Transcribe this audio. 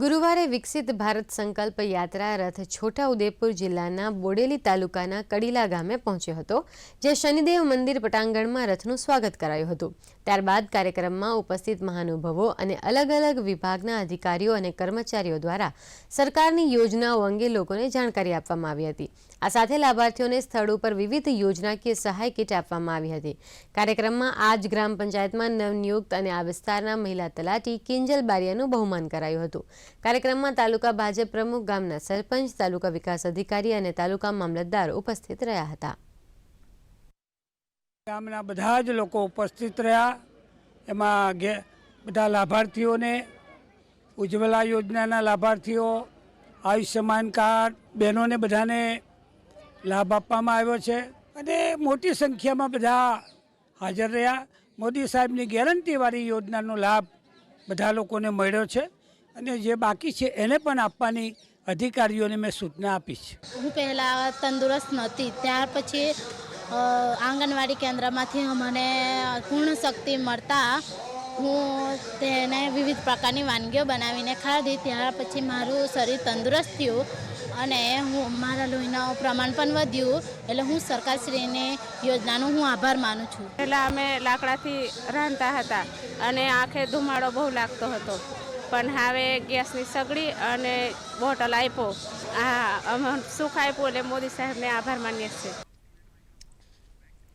ગુરુવારે વિકસિત ભારત સંકલ્પ યાત્રા રથ છોટાઉદેપુર જિલ્લાના બોડેલી તાલુકાના કડીલા ગામે પહોંચ્યો હતો જે શનિદેવ મંદિર પટાંગણમાં રથનું સ્વાગત કરાયું હતું. ત્યારબાદ કાર્યક્રમમાં ઉપસ્થિત મહાનુભાવો અને અલગ અલગ વિભાગના અધિકારીઓ અને કર્મચારીઓ દ્વારા સરકારની યોજનાઓ અંગે લોકોને જાણકારી આપવામાં આવી હતી. આ સાથે લાભાર્થીઓને સ્થળ ઉપર વિવિધ યોજનાકીય સહાય કીટ આપવામાં આવી હતી. કાર્યક્રમમાં આજ ગ્રામ પંચાયતમાં નવનિયુક્ત અને આ વિસ્તારના મહિલા તલાટી કિંજલ બારિયાનું બહુમાન કરાયું હતું. કાર્યક્રમમાં તાલુકા ભાજપ પ્રમુખ, ગામના સરપંચ, તાલુકા વિકાસ અધિકારી અને તાલુકા મામલતદાર ઉપસ્થિત રહ્યા હતા. ગામના બધા જ લોકો ઉપસ્થિત રહ્યા. એમાં બધા લાભાર્થીઓને ઉજ્જવલા યોજનાના લાભાર્થીઓ, આયુષ્યમાન કાર્ડ, બહેનોને બધાને લાભ આપવામાં આવ્યો છે. અને મોટી સંખ્યામાં બધા હાજર રહ્યા. મોદી સાહેબની ગેરંટીવાળી યોજનાનો લાભ બધા લોકોને મળ્યો છે. અને જે બાકી છે એને પણ આપવાની અધિકારીઓને મેં સૂચના આપી છે. હું પહેલાં તંદુરસ્ત નહોતી ત્યાર પછી આંગણવાડી કેન્દ્રમાંથી મને પૂર્ણ શક્તિ મળતા હું તેને વિવિધ પ્રકારની વાનગીઓ બનાવીને ખાધી. ત્યાર પછી મારું શરીર તંદુરસ્ત થયું અને હું મારા લોહીનું પ્રમાણ પણ વધ્યું. એટલે હું સરકારશ્રીની યોજનાનો હું આભાર માનું છું. પહેલાં અમે લાકડાથી રાંધતા હતા અને આંખે ધુમાડો બહુ લાગતો હતો. પણ હવે ગેસની સગડી અને બોટલ આપ્યો. આ અમે સુખ આપ્યું એટલે મોદી સાહેબને આભાર માનીએ છીએ.